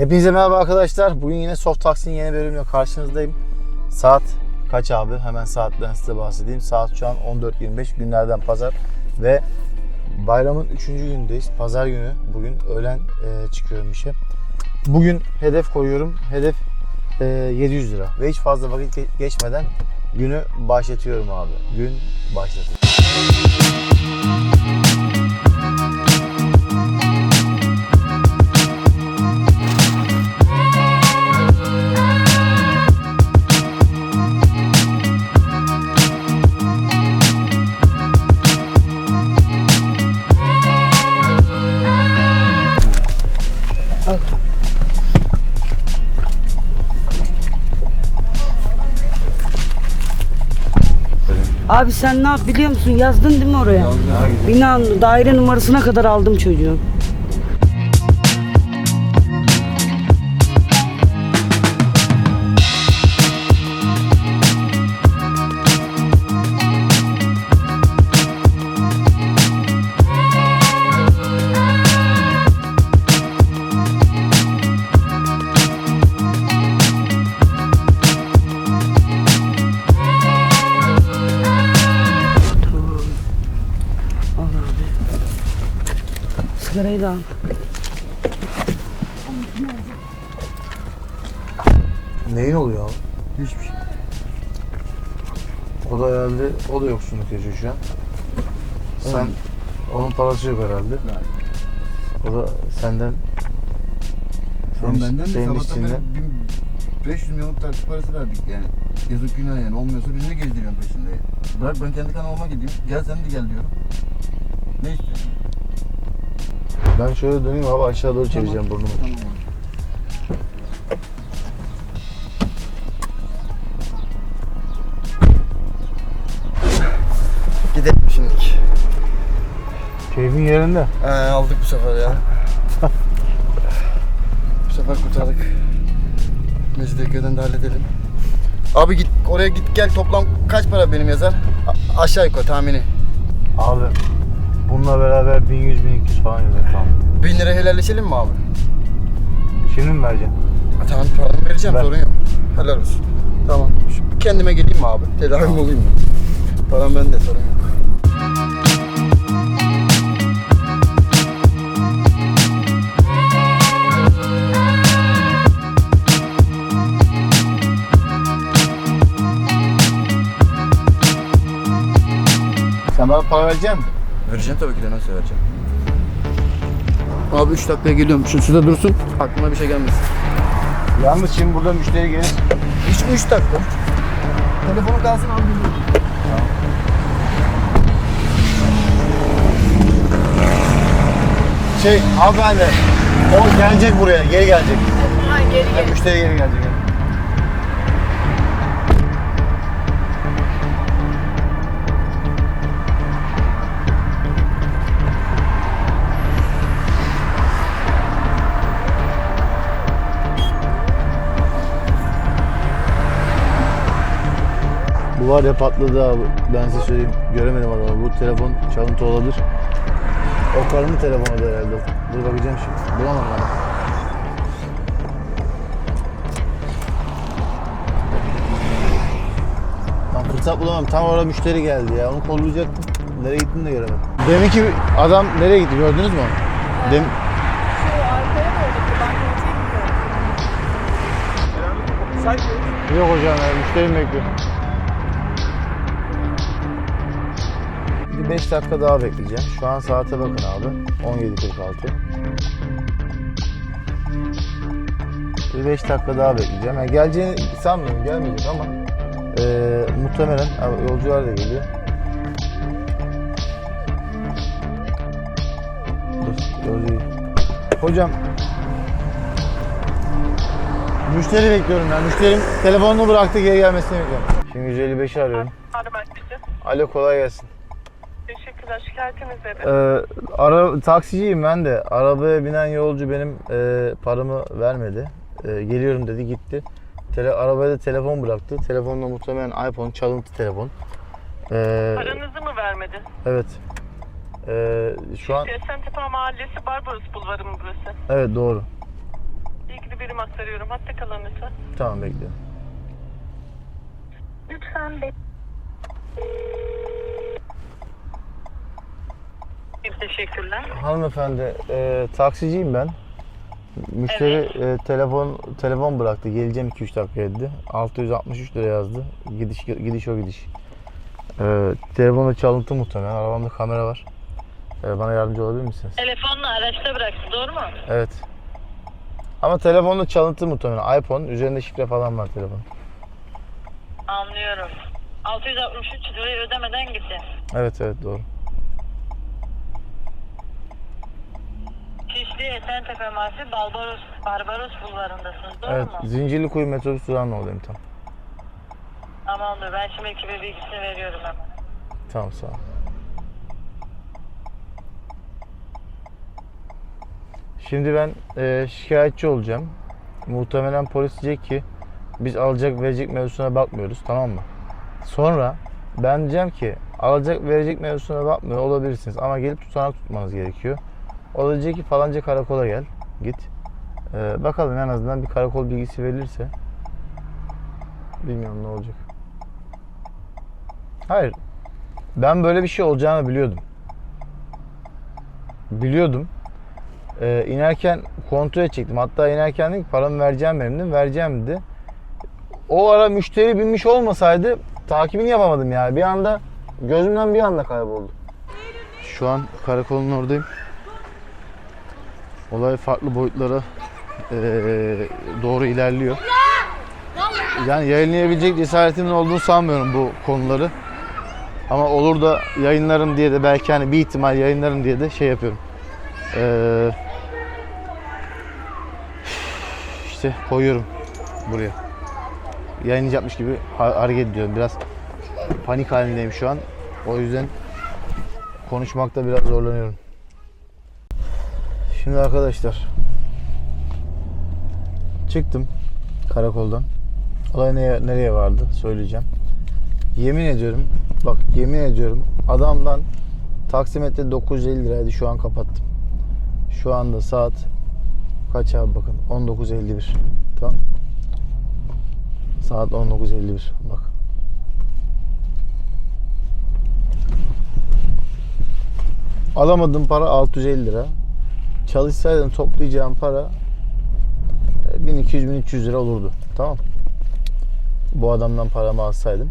Hepinize merhaba arkadaşlar. Bugün yine Soft Taxi'nin yeni bölümüyle karşınızdayım. Saat kaç abi? Hemen saatten size bahsedeyim. Saat şu an 14.25 günlerden pazar ve bayramın 3. günündeyiz. Pazar günü bugün öğlen e, çıkıyorum işe. Bugün hedef koyuyorum. Hedef e, 700 lira ve hiç fazla vakit ge- geçmeden günü başlatıyorum abi. Gün başlatıyorum. Abi sen ne yap biliyor musun? Yazdın değil mi oraya? Binanın daire numarasına kadar aldım çocuğu. Sigarayı da al. Neyin oluyor abi? Hiçbir şey. O da herhalde, o da yoksunluk yaşıyor şu an. Sen, onun parası yok herhalde. O da senden, Tamam senin, benden de senin sabahtan içinde. beri 500 milyonluk taksi parası verdik yani. Yazık günah yani. Olmuyorsa birini gezdiriyorum peşinde. Bırak ben kendi kanalıma gideyim. Gel sen de gel diyorum. Ne istiyorsun? Ben şöyle döneyim abi aşağı doğru çevireceğim burnumu. Tamam. Gidelim şimdilik. Keyfin yerinde. Ee, aldık bu sefer ya. bu sefer kurtardık. Mecidiyeköy'den de halledelim. Abi git oraya git gel toplam kaç para benim yazar? A- aşağı yukarı tahmini. Abi bununla beraber 1100-1200 falan yazar tamam. 1000 lira helalleşelim mi abi? Şimdi mi vereceksin? Ha, tamam paramı vereceğim Ver. sorun yok. Helal olsun. Tamam. Şu kendime geleyim mi abi? Tedavim olayım mı? Param bende sorun yok. Sen bana para verecek misin? Vereceğim tabii ki de nasıl vereceğim. Abi 3 dakikaya geliyorum. Şu şurada dursun. Aklıma bir şey gelmesin. Yalnız şimdi burada müşteri gelir. Hiç mi 3 dakika? Telefonu kalsın abi. Şey hanımefendi o gelecek buraya geri gelecek. Ha geri gelecek. Müşteri geri gelecek. Var ya patladı abi. Ben size söyleyeyim. Göremedim adamı. Bu telefon çalıntı olabilir. O karının telefonu da herhalde. Dur bakacağım şimdi. Bulamadım ama. Lan fırsat bulamam. Tam orada müşteri geldi ya. Onu kollayacaktım. Nereye gittiğini de göremedim. Demin ki adam nereye gitti gördünüz mü onu? Dem Yok hocam ya müşterim bekliyor. 5 dakika daha bekleyeceğim. Şu an saate bakın abi. 17.46. Bir 5 dakika daha bekleyeceğim. Yani geleceğini sanmıyorum gelmeyecek ama eee muhtemelen abi yolcular da geliyor. Yolcu. Hocam Müşteri bekliyorum ben. Müşterim telefonunu bıraktı geri gelmesini bekliyorum. Şimdi 155'i arıyorum. Alo kolay gelsin. Teşekkürler. Şikayetiniz nedir? Ee, ara, taksiciyim ben de. Arabaya binen yolcu benim e, paramı vermedi. E, geliyorum dedi gitti. Tele, arabaya da telefon bıraktı. Telefonda muhtemelen iPhone çalıntı telefon. Ee, Paranızı mı vermedi? evet. Ee, şu an Esentepe Mahallesi Barbaros Bulvarı mı burası? evet doğru. İlgili birim aktarıyorum. Hatta kalın lütfen. Tamam bekliyorum. Lütfen be. Teşekkürler. Hanımefendi e, taksiciyim ben. Müşteri e, telefon telefon bıraktı. Geleceğim 2-3 dakika dedi. 663 lira yazdı. Gidiş gidiş o gidiş. E, telefonda çalıntı muhtemelen. Arabamda kamera var. E, bana yardımcı olabilir misiniz? Telefonla araçta bıraktı doğru mu? Evet. Ama telefonda çalıntı muhtemelen. iPhone. Üzerinde şifre falan var telefon. Anlıyorum. 663 lirayı ödemeden gitti. Evet evet doğru. Esentepe Mahallesi Barbaros, Barbaros bulvarındasınız doğru Evet. mu? Zincirlikuyu metrobüs durağının oradayım tam. Tamamdır. Ben şimdi ekibe bilgisini veriyorum hemen. Tamam sağ ol. Şimdi ben e, şikayetçi olacağım. Muhtemelen polis diyecek ki biz alacak verecek mevzusuna bakmıyoruz tamam mı? Sonra ben diyeceğim ki alacak verecek mevzusuna bakmıyor olabilirsiniz ama gelip tutanak tutmanız gerekiyor. O da diyecek ki falanca karakola gel git. E, bakalım en azından bir karakol bilgisi verilirse. Bilmiyorum ne olacak. Hayır ben böyle bir şey olacağını biliyordum. Biliyordum. Ee, inerken kontrol edecektim. Hatta inerken dedim ki paramı vereceğim benim dedim. Vereceğim dedi. O ara müşteri binmiş olmasaydı takibini yapamadım yani. Bir anda gözümden bir anda kayboldu. Şu an karakolun oradayım. Olay farklı boyutlara eee, doğru ilerliyor. Yani yayınlayabilecek cesaretimin olduğunu sanmıyorum bu konuları. Ama olur da yayınlarım diye de belki hani bir ihtimal yayınlarım diye de şey yapıyorum. Ee, işte koyuyorum buraya. Yayınlayacakmış gibi ha- hareket ediyorum. Biraz panik halindeyim şu an. O yüzden konuşmakta biraz zorlanıyorum. Şimdi arkadaşlar çıktım karakoldan. Olay neye, nereye vardı söyleyeceğim. Yemin ediyorum bak yemin ediyorum adamdan taksimetre 950 liraydı şu an kapattım. Şu anda saat kaç abi bakın 19.51 tamam Saat 19.51 bak. Alamadığım para 650 lira. Çalışsaydım toplayacağım para 1200-1300 lira olurdu. Tamam bu adamdan paramı alsaydım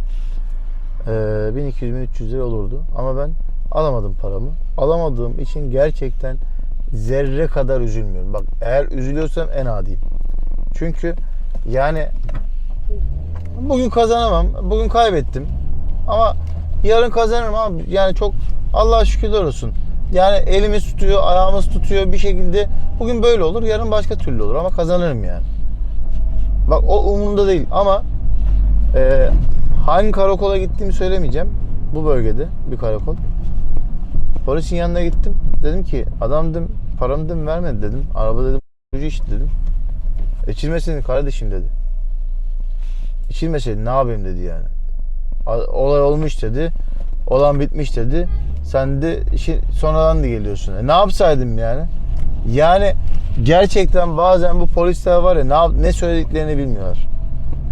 eee, 1200-1300 lira olurdu. Ama ben alamadım paramı. Alamadığım için gerçekten zerre kadar üzülmüyorum. Bak eğer üzülüyorsam en adiyim. Çünkü yani bugün kazanamam. Bugün kaybettim. Ama yarın kazanırım abi. Yani çok Allah'a şükürler olsun. Yani elimiz tutuyor, ayağımız tutuyor bir şekilde. Bugün böyle olur, yarın başka türlü olur ama kazanırım yani. Bak o umurumda değil ama e, hangi karakola gittiğimi söylemeyeceğim. Bu bölgede bir karakol. Polisin yanına gittim. Dedim ki adam dedim paramı dedim vermedi dedim. Araba dedim ucu işte dedim. İçirmeseydin kardeşim dedi. İçirmeseydin ne yapayım dedi yani. Olay olmuş dedi. Olan bitmiş dedi. Sen de işi sonradan da geliyorsun. E ne yapsaydım yani? Yani gerçekten bazen bu polisler var ya ne, yap- ne söylediklerini bilmiyorlar.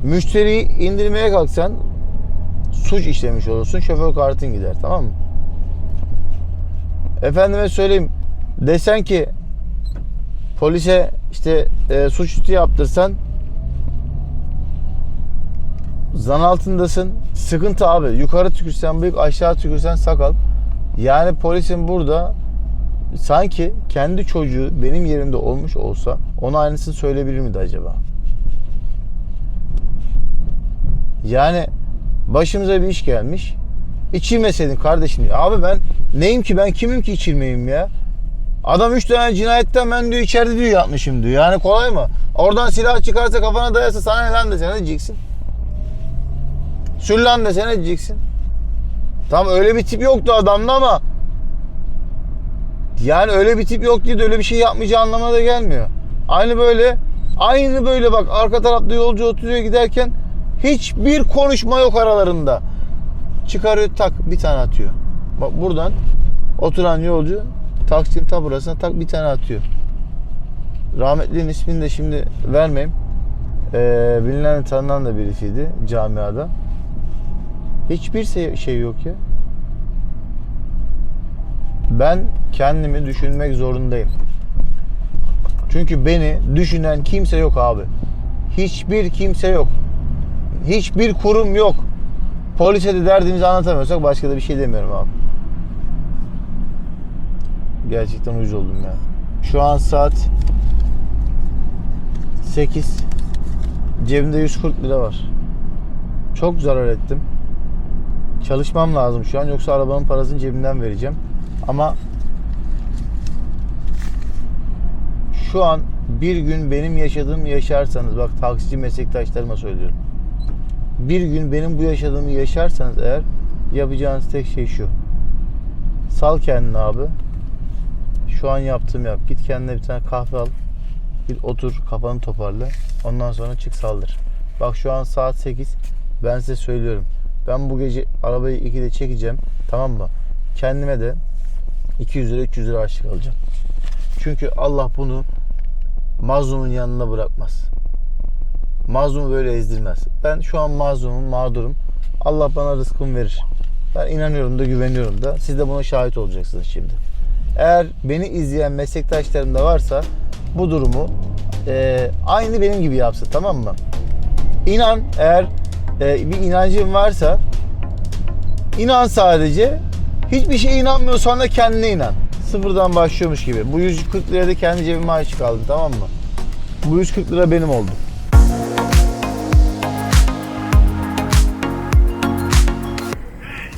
Müşteriyi indirmeye kalksan suç işlemiş olursun. Şoför kartın gider tamam mı? Efendime söyleyeyim desen ki polise işte e, suçüstü yaptırsan zan altındasın. Sıkıntı abi. Yukarı tükürsen bıyık, aşağı tükürsen sakal. Yani polisin burada sanki kendi çocuğu benim yerimde olmuş olsa ona aynısını söyleyebilir miydi acaba? Yani başımıza bir iş gelmiş. İçirmeseydin kardeşim. Abi ben neyim ki ben kimim ki içirmeyeyim ya? Adam üç tane cinayetten ben diyor içeride diyor yapmışım diyor. Yani kolay mı? Oradan silah çıkarsa kafana dayasa sana ne lan dese ne diyeceksin? Sür lan dese ne diyeceksin? Tam öyle bir tip yoktu adamda ama yani öyle bir tip yok diye de öyle bir şey yapmayacağı anlamına da gelmiyor. Aynı böyle aynı böyle bak arka tarafta yolcu oturuyor giderken hiçbir konuşma yok aralarında. Çıkarıyor tak bir tane atıyor. Bak buradan oturan yolcu taksinin tam burasına tak bir tane atıyor. rahmetlinin ismini de şimdi vermeyeyim. Ee, bilinen tanınan da birisiydi camiada. Hiçbir şey, yok ya. Ben kendimi düşünmek zorundayım. Çünkü beni düşünen kimse yok abi. Hiçbir kimse yok. Hiçbir kurum yok. Polise de derdimizi anlatamıyorsak başka da bir şey demiyorum abi. Gerçekten uyuz oldum ya. Şu an saat 8. Cebimde 140 lira var. Çok zarar ettim. Çalışmam lazım şu an yoksa arabanın parasını cebimden vereceğim. Ama şu an bir gün benim yaşadığımı yaşarsanız bak taksici meslektaşlarıma söylüyorum. Bir gün benim bu yaşadığımı yaşarsanız eğer yapacağınız tek şey şu. Sal kendini abi. Şu an yaptığım yap. Git kendine bir tane kahve al. Git otur kafanı toparla. Ondan sonra çık saldır. Bak şu an saat 8. Ben size söylüyorum. Ben bu gece arabayı 2'de çekeceğim. Tamam mı? Kendime de 200 lira 300 lira açlık alacağım. Çünkü Allah bunu mazlumun yanına bırakmaz. Mazlumu böyle ezdirmez. Ben şu an mazlumum, mağdurum. Allah bana rızkımı verir. Ben inanıyorum da güveniyorum da. Siz de buna şahit olacaksınız şimdi. Eğer beni izleyen meslektaşlarım da varsa bu durumu e, aynı benim gibi yapsın tamam mı? İnan eğer e, bir inancın varsa inan sadece. Hiçbir şeye inanmıyorsan da kendine inan. Sıfırdan başlıyormuş gibi. Bu 140 liraya da kendi cebime açık aldım tamam mı? Bu 140 lira benim oldu.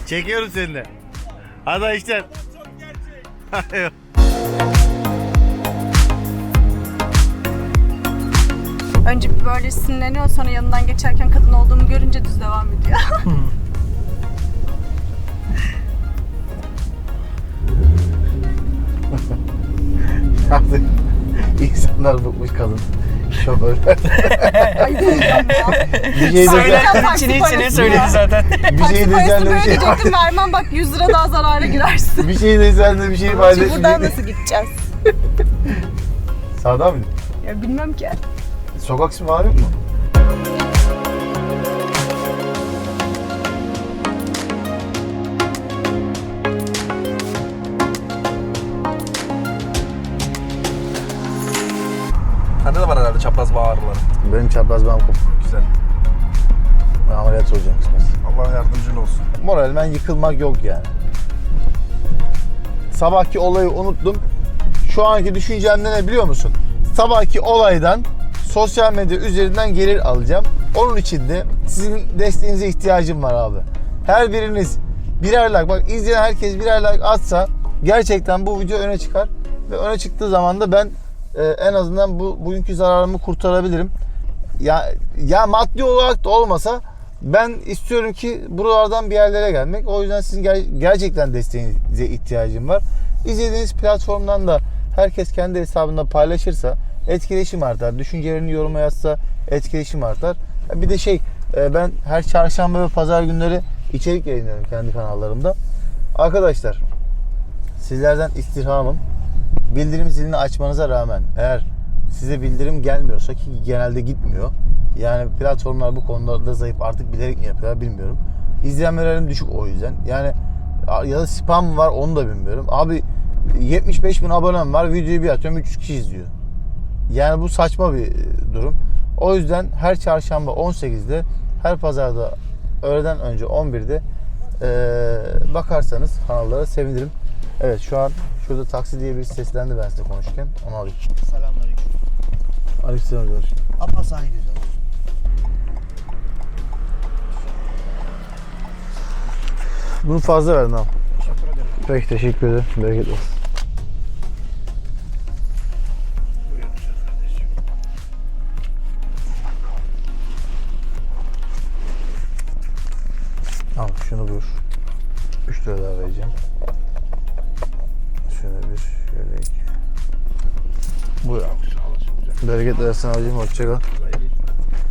Çekiyorum seni de. Hadi işte. Önce bir böyle sinirleniyor sonra yanından geçerken kadın olduğumu görünce düz devam ediyor. Artık insanlar bıkmış kadın. Şoförler. Ay bir şey Söyle. Taksi İçine içine parası söyledi ya. zaten. Bir şey Taksi diyeceğim parasını de bir şey diyecektim vermem bak 100 lira daha zarara girersin. Bir şey diyeceğim de bir şey Şimdi paylaşmayacak. buradan nasıl gideceğiz? Sağda mı? Ya bilmem ki. Sokak ismi var mu? Sende de var herhalde çapraz bağ ağrıları. Benim çapraz bağım kopuk. Güzel. Ben ameliyat olacağım kısmet. Allah yardımcın olsun. Moralmen yıkılmak yok yani. Sabahki olayı unuttum. Şu anki düşüncem ne biliyor musun? Sabahki olaydan sosyal medya üzerinden gelir alacağım. Onun için de sizin desteğinize ihtiyacım var abi. Her biriniz birer like, bak izleyen herkes birer like atsa gerçekten bu video öne çıkar. Ve öne çıktığı zaman da ben e, en azından bu bugünkü zararımı kurtarabilirim. Ya, ya maddi olarak da olmasa ben istiyorum ki buralardan bir yerlere gelmek. O yüzden sizin ger- gerçekten desteğinize ihtiyacım var. İzlediğiniz platformdan da herkes kendi hesabında paylaşırsa etkileşim artar. Düşüncelerini yoruma yazsa etkileşim artar. Bir de şey e, ben her çarşamba ve pazar günleri içerik yayınlıyorum kendi kanallarımda. Arkadaşlar sizlerden istirhamım bildirim zilini açmanıza rağmen eğer size bildirim gelmiyorsa ki genelde gitmiyor. Yani platformlar bu konularda zayıf artık bilerek mi yapıyorlar bilmiyorum. İzlenmelerim düşük o yüzden. Yani ya da spam var onu da bilmiyorum. Abi 75 bin abonem var videoyu bir atıyorum 300 kişi izliyor. Yani bu saçma bir durum. O yüzden her çarşamba 18'de her pazarda öğleden önce 11'de eee, bakarsanız kanallara sevinirim. Evet şu an şurada taksi diye bir seslendi ben size konuşurken. Onu alayım. Selamünaleyküm. Aleykümselam diyor. Abla sahil güzel. Bunu fazla verin abi. Peki teşekkür ederim. Bereket olsun. Al şunu buyur. 3 lira daha vereceğim. Şöyle bir, şöyle iki. Buyur abi. Bereket versin abicim. Hoşçakal.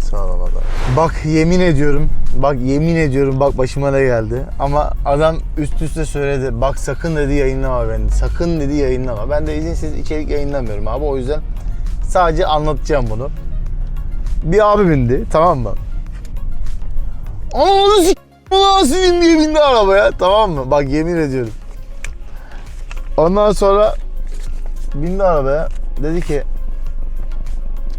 Sağ ol Allah. Bak yemin ediyorum. Bak yemin ediyorum bak başıma ne geldi. Ama adam üst üste söyledi. Bak sakın dedi yayınlama beni. Sakın dedi yayınlama. Ben de izinsiz içerik yayınlamıyorum abi. O yüzden Sadece anlatacağım bunu. Bir abi bindi tamam mı? Ananı s*** bindi diye bindi arabaya tamam mı? Bak yemin ediyorum. Ondan sonra bindi arabaya. Dedi ki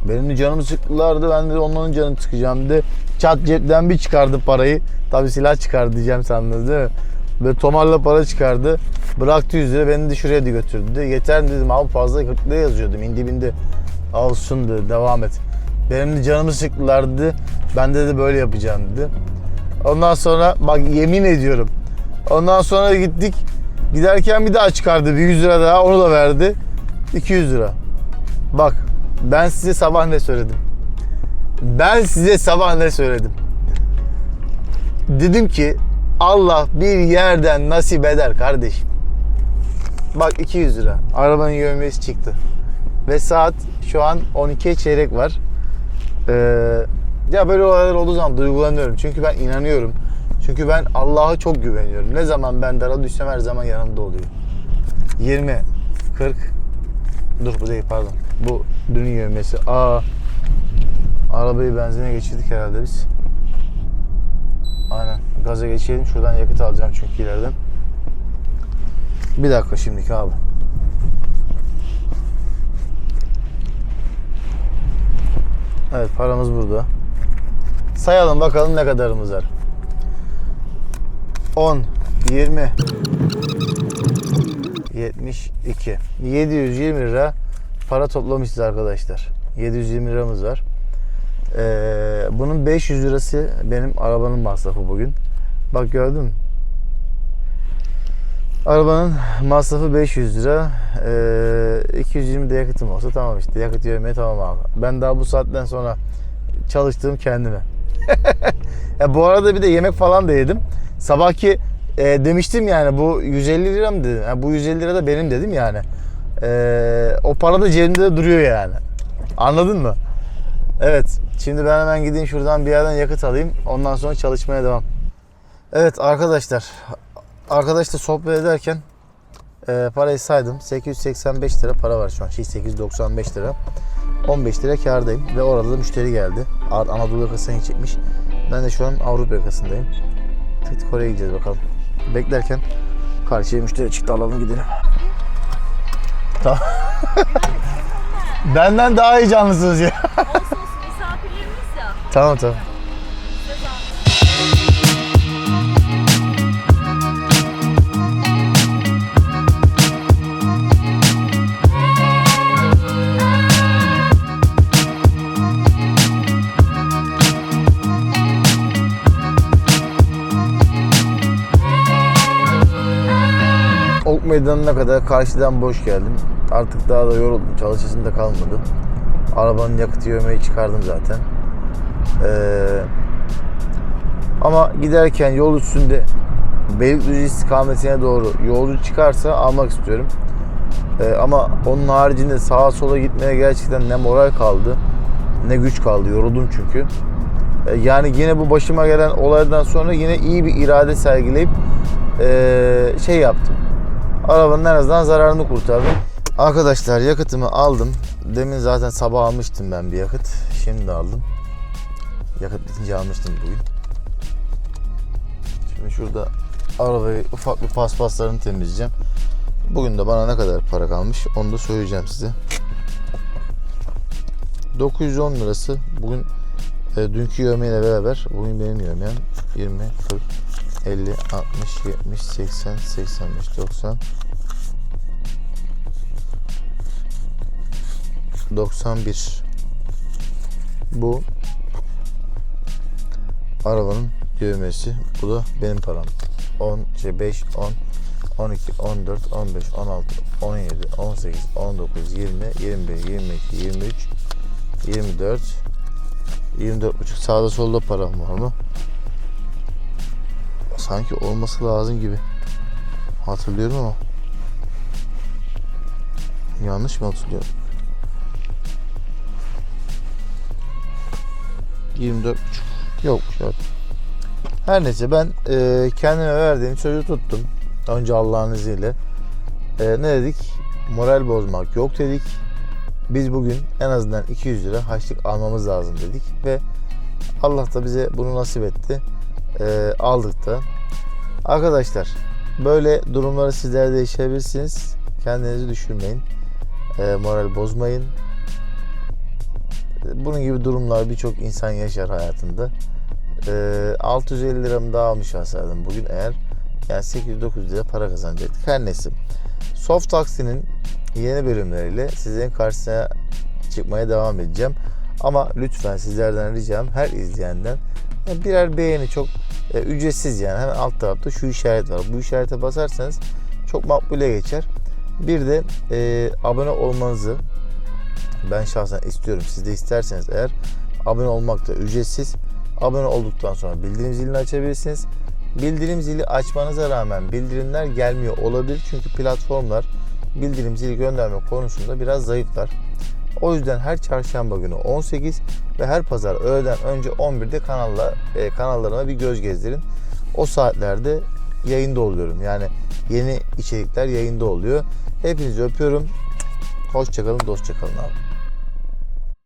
benim de canımı sıktılardı. Ben de onların canını sıkacağım dedi. Çat cepten bir çıkardı parayı. Tabi silah çıkardı diyeceğim sandınız değil mi? Böyle tomarla para çıkardı. Bıraktı 100 lira beni de şuraya da götürdü. Dedi. Yeter dedim abi fazla 40 lira yazıyordum. indi bindi. Olsun dedi devam et. Benim de canımı sıktılar dedi. Ben de, de böyle yapacağım dedi. Ondan sonra bak yemin ediyorum. Ondan sonra gittik. Giderken bir daha çıkardı. Bir 100 lira daha onu da verdi. 200 lira. Bak ben size sabah ne söyledim? Ben size sabah ne söyledim? Dedim ki Allah bir yerden nasip eder kardeşim. Bak 200 lira. Arabanın yövmesi çıktı. Ve saat şu an 12'ye çeyrek var. Ee, ya böyle olaylar olduğu zaman duygulanıyorum. Çünkü ben inanıyorum. Çünkü ben Allah'a çok güveniyorum. Ne zaman ben dara düşsem her zaman yanımda oluyor. 20, 40, dur bu değil pardon. Bu dünün yövmesi. Aa, arabayı benzine geçirdik herhalde biz. Aynen. Gaza geçelim. Şuradan yakıt alacağım çünkü ileriden. Bir dakika şimdiki abi. Evet paramız burada. Sayalım bakalım ne kadarımız var. 10, 20, 72. 720 lira para toplamışız arkadaşlar. 720 liramız var. Ee, bunun 500 lirası benim arabanın masrafı bugün. Bak gördün mü? Arabanın masrafı 500 lira. Ee, 220 de yakıtım olsa tamam işte. Yakıt yövmeye tamam abi. Ben daha bu saatten sonra çalıştığım kendime. ya bu arada bir de yemek falan da yedim. Sabahki e, demiştim yani bu 150 lira mı dedim. Yani bu 150 lira da benim dedim yani. Ee, o para da cebimde de duruyor yani. Anladın mı? Evet. Şimdi ben hemen gideyim şuradan bir yerden yakıt alayım. Ondan sonra çalışmaya devam. Evet arkadaşlar. Arkadaşla sohbet ederken e, parayı saydım. 885 lira para var şu an. Şey 895 lira. 15 lira kardayım. Ve orada da müşteri geldi. Anadolu yakasına çekmiş. Ben de şu an Avrupa yakasındayım. Tık tık oraya gideceğiz bakalım. Beklerken karşıya müşteri çıktı alalım gidelim. Tamam. Benden daha heyecanlısınız ya. Misafirlerimiz ya. Tamam tamam. Meydanına kadar karşıdan boş geldim. Artık daha da yoruldum. Çalışasım da kalmadı. Arabanın yakıtı yövmeyi çıkardım zaten. Ee, ama giderken yol üstünde Beylikdüzü istikametine doğru yolcu çıkarsa almak istiyorum. Ee, ama onun haricinde sağa sola gitmeye gerçekten ne moral kaldı ne güç kaldı. Yoruldum çünkü. Ee, yani yine bu başıma gelen olaydan sonra yine iyi bir irade sergileyip ee, şey yaptım. Arabanın en azından zararını kurtardım. Arkadaşlar yakıtımı aldım. Demin zaten sabah almıştım ben bir yakıt. Şimdi aldım. Yakıt bitince almıştım bugün. Şimdi şurada arabayı ufak bir paspaslarını temizleyeceğim. Bugün de bana ne kadar para kalmış onu da söyleyeceğim size. 910 lirası bugün e, dünkü yövmeyle beraber bugün benim yövmem 20, 40, 50, 60, 70, 80, 85, 90 91 Bu arabanın düğmesi. Bu da benim param. 10, şey 5, 10, 12, 14, 15, 16, 17, 18, 19, 20, 21, 22, 23, 24, 24 buçuk sağda solda param var mı? Sanki olması lazım gibi. Hatırlıyorum ama. Yanlış mı hatırlıyorum? 24 buçuk. Yokmuş evet. Her neyse ben e, kendime verdiğim sözü tuttum. Önce Allah'ın izniyle. E, ne dedik? Moral bozmak yok dedik. Biz bugün en azından 200 lira haçlık almamız lazım dedik ve Allah da bize bunu nasip etti. Ee, aldık da. Arkadaşlar böyle durumları sizler de yaşayabilirsiniz. Kendinizi düşürmeyin. Ee, moral bozmayın. Bunun gibi durumlar birçok insan yaşar hayatında. Ee, 650 liramı daha almış olsaydım bugün eğer yani 800-900 lira para kazanacaktık. Her neyse. Soft Taxi'nin yeni bölümleriyle sizlerin karşısına çıkmaya devam edeceğim. Ama lütfen sizlerden ricam her izleyenden ya birer beğeni çok e, ücretsiz yani hemen alt tarafta şu işaret var. Bu işarete basarsanız çok makbule geçer. Bir de e, abone olmanızı ben şahsen istiyorum. Siz de isterseniz eğer abone olmak da ücretsiz. Abone olduktan sonra bildirim zilini açabilirsiniz. Bildirim zili açmanıza rağmen bildirimler gelmiyor olabilir. Çünkü platformlar bildirim zili gönderme konusunda biraz zayıflar. O yüzden her çarşamba günü 18 ve her pazar öğleden önce 11'de kanalla e, kanallarıma bir göz gezdirin. O saatlerde yayında oluyorum. Yani yeni içerikler yayında oluyor. Hepinizi öpüyorum. Hoşçakalın, dostçakalın abi.